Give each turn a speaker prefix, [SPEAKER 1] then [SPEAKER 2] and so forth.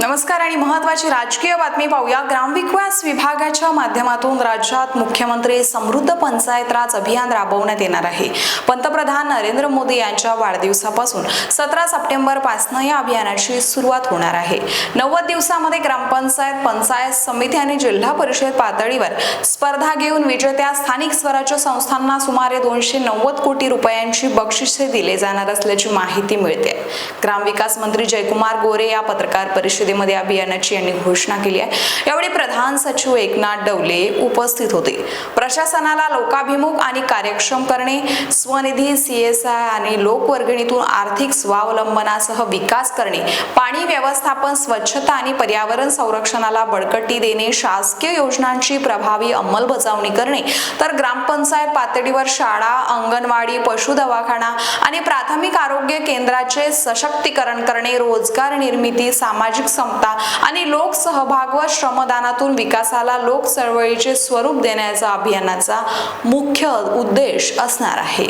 [SPEAKER 1] नमस्कार आणि महत्वाची राजकीय बातमी पाहूया. ग्रामविकास विभागाच्या माध्यमातून राज्यात मुख्यमंत्री समृद्ध पंचायत राज अभियान राबवण्यात येणार आहे. पंतप्रधान नरेंद्र मोदी यांच्या वाढदिवसापासून सतरा सप्टेंबरपासून या अभियानाची सुरुवात होणार आहे. नव्वद दिवसामध्ये ग्रामपंचायत पंचायत समिती आणि जिल्हा परिषद पातळीवर स्पर्धा घेऊन विजेत्या स्थानिक स्वराज्य संस्थांना सुमारे दोनशे नव्वद कोटी रुपयांची बक्षिसे दिले जाणार असल्याची माहिती मिळते ग्रामविकास मंत्री जयकुमार गोरे या पत्रकार परिषदेमध्ये अभियानाची यांनी घोषणा केली आहे. यावेळी प्रधान सचिव एकनाथ डवले उपस्थित होते. प्रशासनाला लोकाभिमुख आणि कार्यक्षम करणे स्वनिधी सीएसआय आणि लोकवर्गणीतून आर्थिक स्वावलंबनासह विकास करणे पाणी व्यवस्थापन स्वच्छता आणि पर्यावरण संरक्षणाला बळकटी देणे शासकीय योजनांची प्रभावी अंमलबजावणी करणे तर ग्रामपंचायत पातळीवर शाळा अंगणवाडी पशु दवाखाना आणि प्राथमिक आरोग्य केंद्राचे सशक्तीकरण करणे रोजगार निर्मिती सामाजिक क्षमता आणि लोकसहभाग व श्रमदानातून विकासाला लोक चळवळीचे स्वरूप देण्याचा अभियानाचा मुख्य उद्देश असणार आहे.